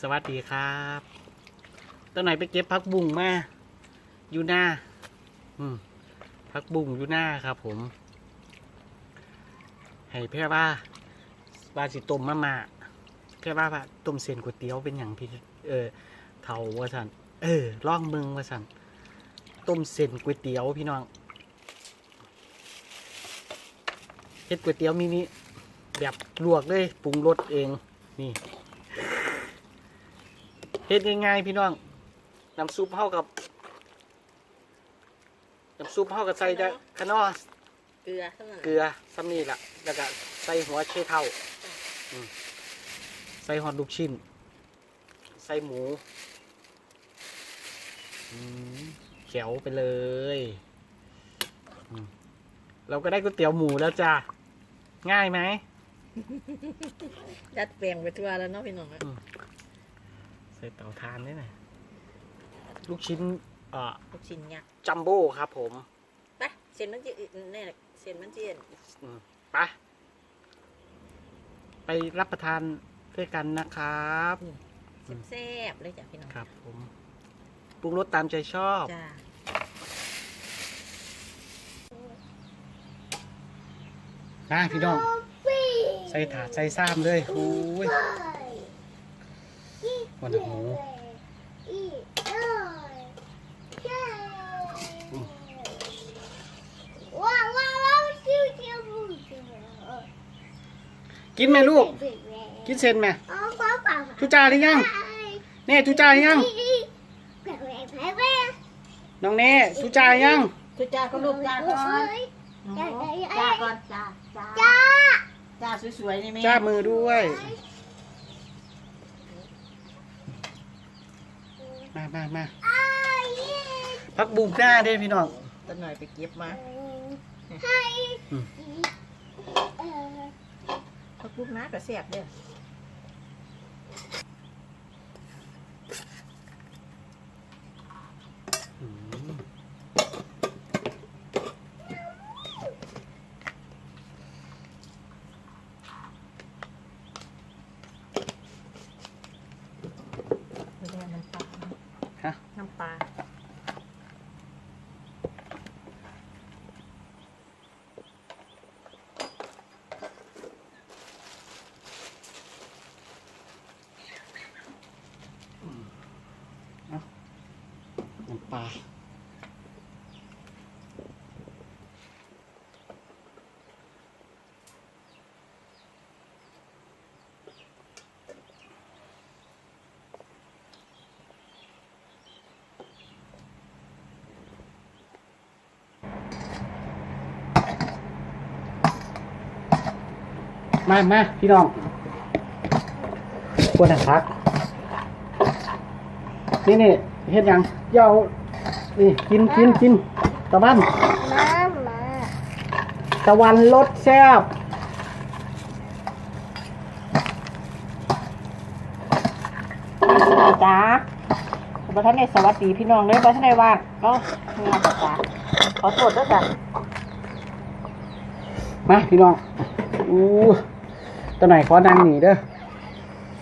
สวัสดีครับตอนไหนไปเก็บพักบุ้งมาอยู่หน้า อืมพักบุ้งอยู่หน้าครับ ผม ให้เพื่อว่าบาสิต้มมามาเพื่อว่าว่าต้มเส้นก๋วยเตี๋ยวเป็นอย่างพี่เออเท่าว่าสันเออล่องเมืองว่าสันต้มเส้นก๋วยเตี๋ยวพี่น้องเฮ็ดก๋วยเตี๋ยวมินิแบบลวกเลยปรุงรสเองนี่ เฮ็ดง่ายๆพี่น้องน้ำซุปเท่ากับน้ำซุปเท่ากับใส่จะขนอเกลือเท่านั้นเกลือซ้ำนี่แหละแล้วก็ใส่หัวเชเท่าอืมใส่หอดลูกชิ้น ใส่หมูอืมเขียวไปเลยอืมเราก็ได้ก๋วยเตี๋ยวหมูแล้วจ้าง่ายไหมยัดแปลงไปทั่วแล้วเนาะพี่น้องอะใส่เตาถ่านด้วยนะลูกชิ้นเอ่อลูกชิ้นยักษ์จัมโบ้ครับผมไปเส้นมันจะอึแน่แหละเส้นมันจะเอ็นอืมไปไปรับประทานด้วยกันนะครับแซ่บๆเลยจ้ะพี่น้องครับผมปรุงรสตามใจชอบจ้านะพี่น้อง ใส่ถาดใส่ซ้ำเลยโอ้ย วันหมูกินไหมลูก กินเซนไหมทุจ่าหรือยังเน่ทุจ่าหรือยัง น้องเน่ทุจ่าหรือยังทุจ้าก็ลูกจ้าก่อนจ้าก่อนจ้าจ้าจ้าสวยๆนี่แม่จ้ามือด้วย มามามาพักบุ้งหน้าเด้พี่น้องตอนหน่อยไปเก็บมาพักบุกน้าก็แซ่บเด้ออืม ไม่ได้น้ำปลา ฮะ น้ำปลา มามาพี่น้องควรพัก นี่นี่เฮ็ดหยังเดี๋ยวนี่กินกินกินตะวันตะวันรสแซ่บจ้าบัท่านในสวัสดีพี่น้องเลยบัท่านในว่างก็งานจ้าขอโทษด้วยจ้ะมาพี่น้องอู้ ตะไหนขอนั่งหนีเด้อ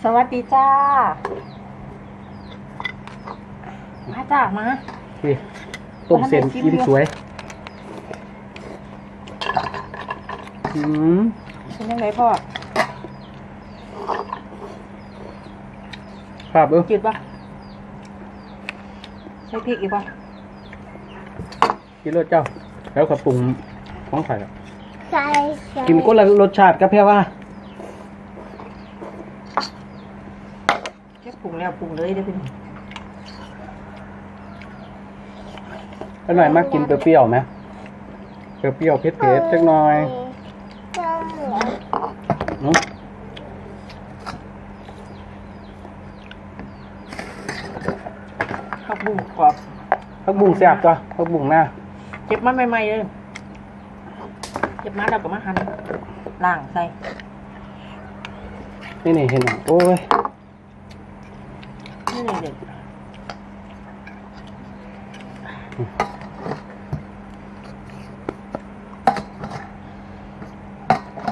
สวัสดีจ้า มาจ้ามานี่ต้มเส้นขอให้ชิมกินอยู่สวยอืมเป็นยังไงพ่อครับเออจืดปะใช้พริกอีกปะกินรสเจ้า แล้วก็ปรุงของใส่ใส่ใส่กินคนละรสชาติก็แพ้ว่า แค่ปรุงแล้วปรุงเลยเด้อพี่น้องอร่อยมากกินเปรี้ยวๆไหมเปรี้ยวๆเผ็ดๆจักหน่อยเจ้าเหลืออืมผักบุ้งกรอบพักบุ้งแซ่บตัวพักบุ้งหน้าเก็บมาใหม่ๆเลยเก็บมาแล้วก็มาหั่นล้างใส่นี่นี่เห็นไหมโอ้ย นี่เลยเด็ด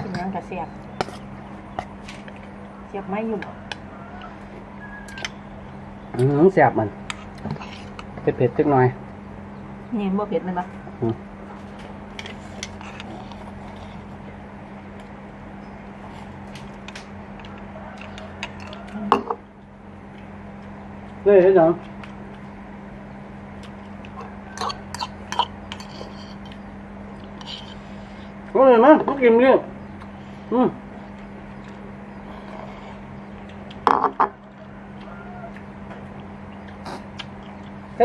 กินยังกระเสียบเสียบไม่อยู่บ่อืมแสบมันเผ็ดเผ็ดๆจักหน่อย นี่บ่เผ็ดมันปะ อืมเฮ้ยเฮ้ยจังโอ้ยมามากินดิอืมเฮ็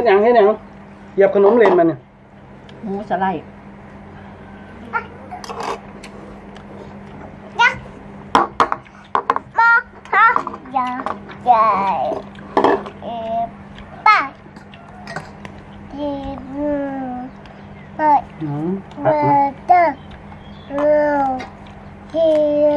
เปิดอืมเปิดเตอร์เร็วเฮีย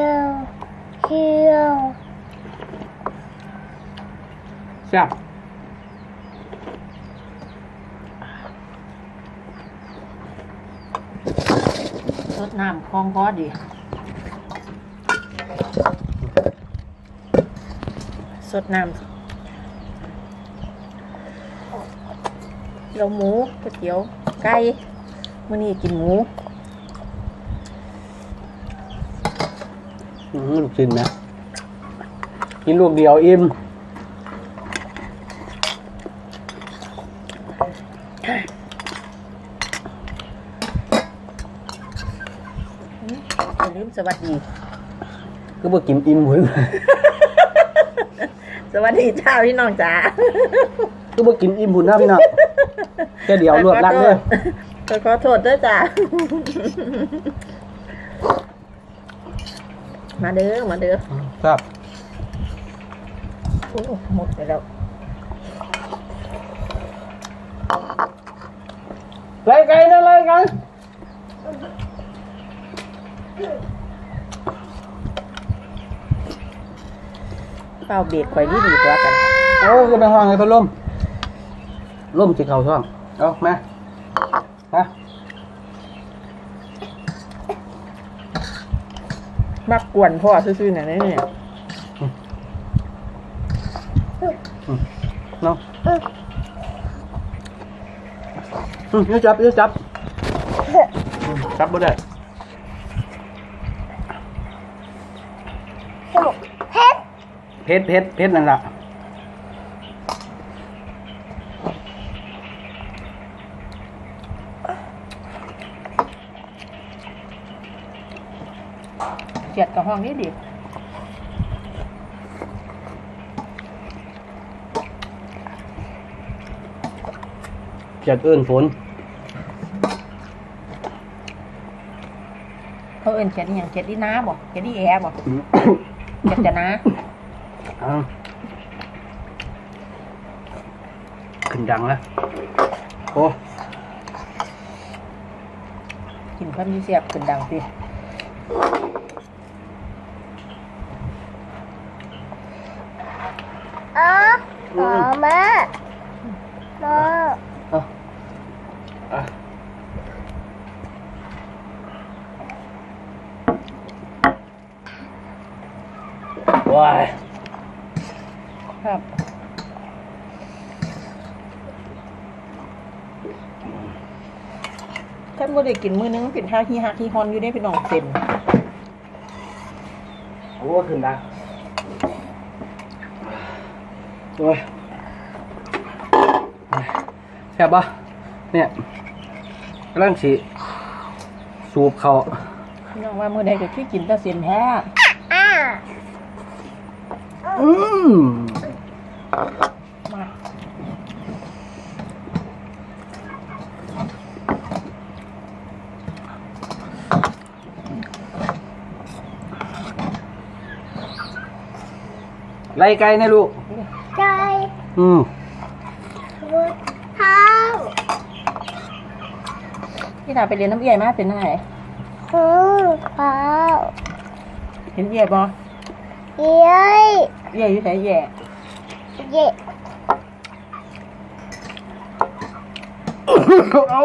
มูก๋วยเตี๋ยวไก่มื้อนี้กินหมูอืมลูกชิ้นนะกินลูกเดียวอิ่มอย่าลืมสวัสดี ก็บ่กินอิ่มหวยสวัสดีเจ้าพี่น้องจ๋าก็บ่กินอิ่มหุ่นนะพี่น้องแค่เดียวรวดรักเลย ขอขอโทษด้วยจ้ามาเด้อ มาเด้อครับโอ้หมดไปแล้ว ไล่ไก่นะไล่ไก่เปล่าเบียดข่อยดีดีกว่ากันเอาจะไปห้องให้พัดลมลมสิเข้าท้อง เอามามา มักกวนพ่อซื่อๆหน่อยนะเนี่ยเนาะอืมอย่าจับอย่าจับอืมจับบ่ได้สมุกเฮ็ดเผ็ดเผ็ดเผ็ดนั่นล่ะ เกียดกับห้องนี้ดีเจ็ดเอิ้นฝนเขาเอิ้นเกียดอหย่างเกียดดีน้าบ่เกียดดีแอร์บ่อืมเกียดจะน้าเอาขึ้นดังแล้วโอ้กินความมีเสียบขึ้นดังสิ อ๋ ออ๋อมามาเอาอะว้ายครับท่านบ่ได้กินมื้อนึงเป็นท่าฮีฮักฮีฮอนอยู่ได้พี่น้องเต็มโอ้ขึ้นดัง โอ้ยแซ่บปะเนี่ยกำลังสิสูบเขาพี่น้องว่ามื้อใดก็คือกินแต่เส้นแท้อ่าอืมมาไล่ไก่นะลูกใจ อืมบุดเท้าพี่ตาไปเรียนน้ำเอี่ยมาเป็นไงหูเท้าเห็นเอี่ยบ่เย้ยเอี่ยอยู่ไสเอี่ยเย่เอา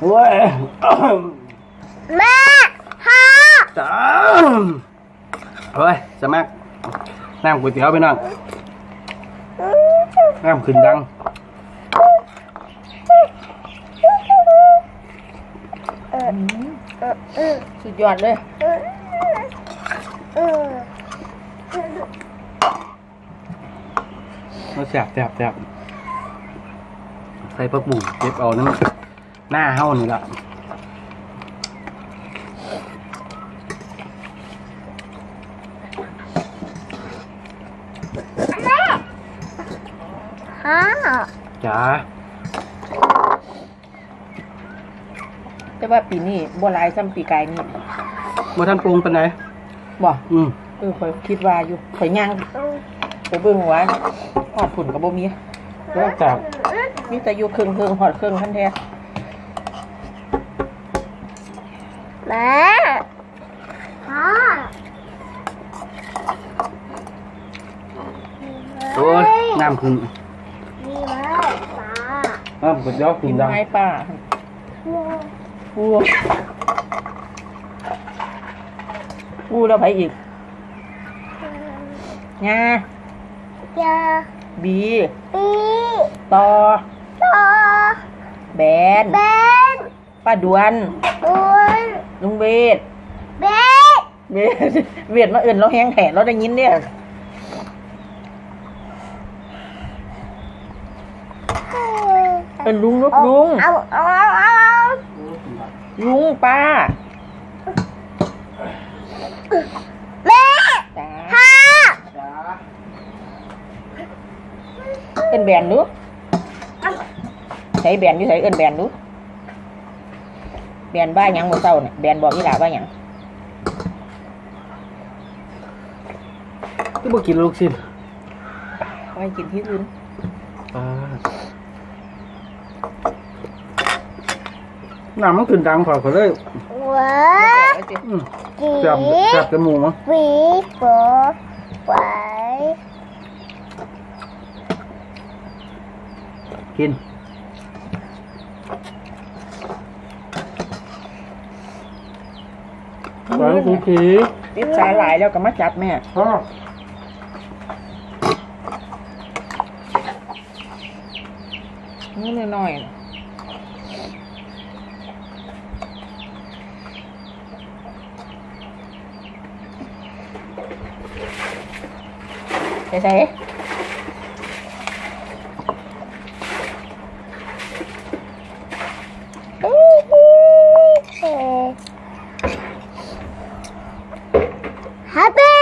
โอ้ยแม่พ่อจ้าเฮ้ยสมัคร น้ำก๋วยเตี๋ยวพี่น้องน้ำขึ้นดังอืมสุดยอดเลยรสแซ่บแซ่บแซ่บใส่ผักบุ้งเก็บเอาน้ำหน้าเฮานี่ละ จ้าแต่ว่าปีนี้บัวลายซ้ำปีกายนี่บ่ทันปรุงปานใดบ่อืมเออข่อยคิดว่าอยู่ข่อยย่างไปเบิ่งว่าหอดผุ่นกับบ่มีแล้วแต่มีแต่อยู่ครึ่งครึ่งหอดครึ่งคันแท้แม่ฮ่าโอ้ยน้ำขึ้นมีไหมป้า น้ำก๋วยเตี๋ยวขึ้กินนดังไม้ป่าปูปูแล้วไปอีกงาอยาบีปีตอต่อแบนเบนป้าดวนตุนลุงเบสเบนเบสเวียดมาเอื่นเราแห้งแหนเราได้ยินเนี่ย เป็นลุงลูกลุง เอาเอาเอาเอาลุงป้าแม่จ้าฮ่าเอินแบนดูใส่แบนอยู่ใส่เอินแบนดูแบนว่าหยังมือเศร้าเนี่ยแบนบอกอีหลาว่าหยังที่บ่กินลูกชิ้นไว้กินที่อื่นอ่า น้ำมันขึ้นดังพอก็เลยว้าไว้สิอืมจีแซ่บแซ่บจมูกมั้งวีโปไว้กินหวานสีขีติดสายหลายแล้วก็มาจับแม่พ่อนิดหน่อยๆ ใส่ใส่ฮัปปี้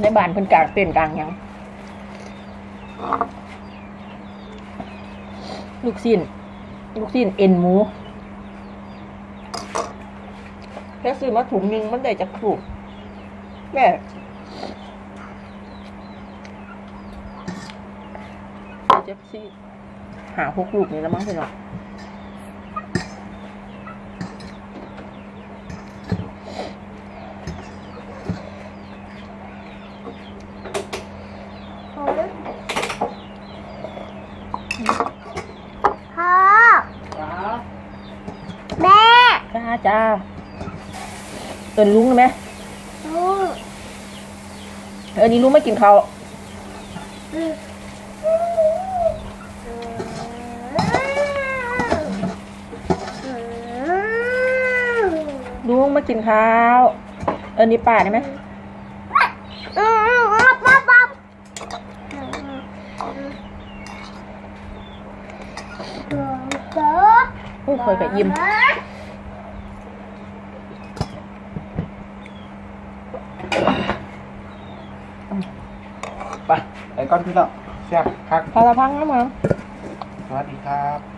ในบ้านเพิ่นกลางเต้นกลางยัง ลูกสิ้น ลูกสิ้นเอ็นหมู แค่ซื้อมาถุงหนึงมันได้จากถูกแม่เจ็บซี่หาหกลูกนี่แล้วมั้งเพื่อนว่าพ่อแม่จ้าจ้า เอินลุงได้ไหมลุงเอินนี้ลุงไม่กินข้าวลุงมากินข้าวเอินนี้ป้าได้ไหมอืมปั๊บปั๊บปั๊บโอ้ยคอยกับยิ้ม ไปไป ก่อนพี่น้องแซ่บคักพาละพังนะมั้งสวัสดีครับ